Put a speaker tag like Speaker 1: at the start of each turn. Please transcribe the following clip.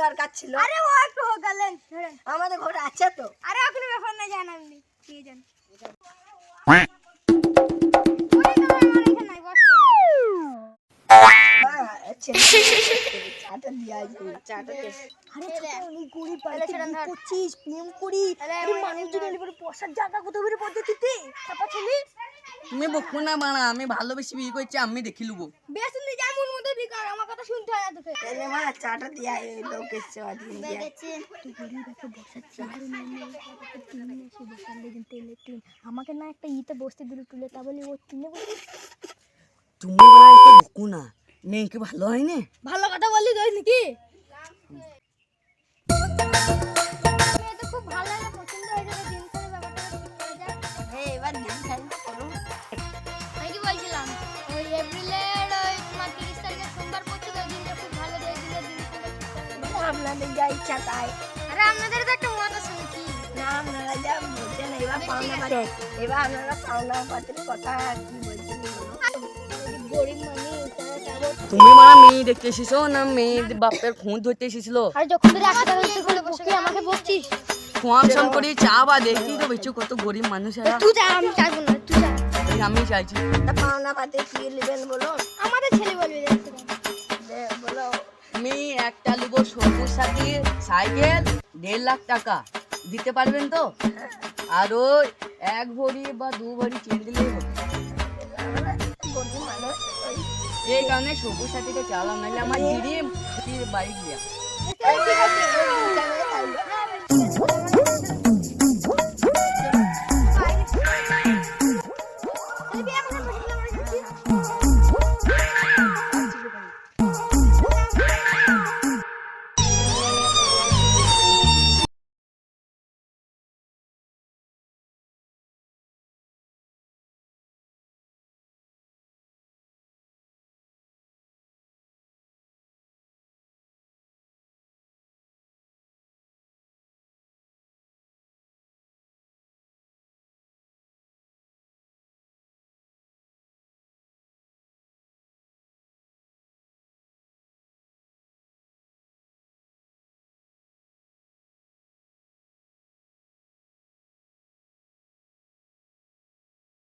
Speaker 1: দরকার ছিল?
Speaker 2: আরে ও একটু
Speaker 1: আমাদের ঘরে আছে তো?
Speaker 2: আরে কোনো ব্যাপার না। জান? আপনি দিয়ে যান
Speaker 1: চাটা দিয়ে আসবে চাটা।
Speaker 2: আরে ছোট।
Speaker 1: করছিস প্রেম করি
Speaker 2: তাহলে
Speaker 1: আরে
Speaker 2: আমার
Speaker 1: মানুষজন এলে পরে বসার জায়গা কোথাও বের পদ্ধতিতে চাপা ছেলে?
Speaker 3: তুমি বকো না বানা আমি ভালোবেসে বিয়ে করছি আমি দেখি লুবো।
Speaker 2: বেশ যেমন মতো বিকার আমার কথা শুনতে হয় না তোকে।
Speaker 1: তাহলে মা চাটা দিয়ে আয় লোক এসছে ওদিন দিয়ে। আয়।
Speaker 2: আমাকে না একটা ইতে বসতে দিল তুলে তা বলি ও টিনে বসে
Speaker 3: তুমি বকো না। মেয়েকে ভালো হয় না
Speaker 2: ভালো কথা বললি তুই নাকি? মেয়ে তো খুব ভালো পছন্দ হয়ে যাবে দিন করে ব্যাপারটা ঠিক করে যাক
Speaker 1: এই এবার দিন খাইতে করো।
Speaker 2: আমি কি বলছিলাম? ওই এপ্রিলের ওই তোমার তিরিশ তারিখে সোমবার পড়ছে ওই দিনটা খুব ভালো দিয়ে দিলে দিন করে ঠিক করে দেবো।
Speaker 1: আপনাদের যা ইচ্ছা তাই।
Speaker 2: আরে আপনাদের তো একটা মত আছে নাকি?
Speaker 1: না আপনারা যা বলছেন এবার পাওনা পাত্র এবার আপনারা পাওনা পাত্রের কথা কি বলছেন
Speaker 2: গরিব মানুষ
Speaker 3: তুমি মা মেয়ে দেখতে এসেছ না মেয়ে বাপের খুন ধরতে এসেছিল
Speaker 2: আরে যখন ধরে করে বসে আমাকে বকছিস?
Speaker 3: ফোন ফোন করে চা বা দেখি তো বেচো কত গরিব মানুষ এরা
Speaker 2: তুই যা আমি চাইব না তুই যা।
Speaker 3: আমি চাইছি।
Speaker 1: তা পাওনা পাত্রে কি নেবেন বলুন
Speaker 2: আমাদের ছেলে বলবে দেখতে
Speaker 1: বলো।
Speaker 3: আমি একটা নেব সবুজ সাথে সাইকেল দেড় লাখ টাকা দিতে পারবেন তো? আর ওই এক ভরি বা দু ভরি চেন দিলেই হবে।
Speaker 1: গরিব মানুষ ওই
Speaker 3: এই কারণে সবুজ সাথীকে চালাম নাহলে আমার দিদি বাড়ি গিয়া Yeah.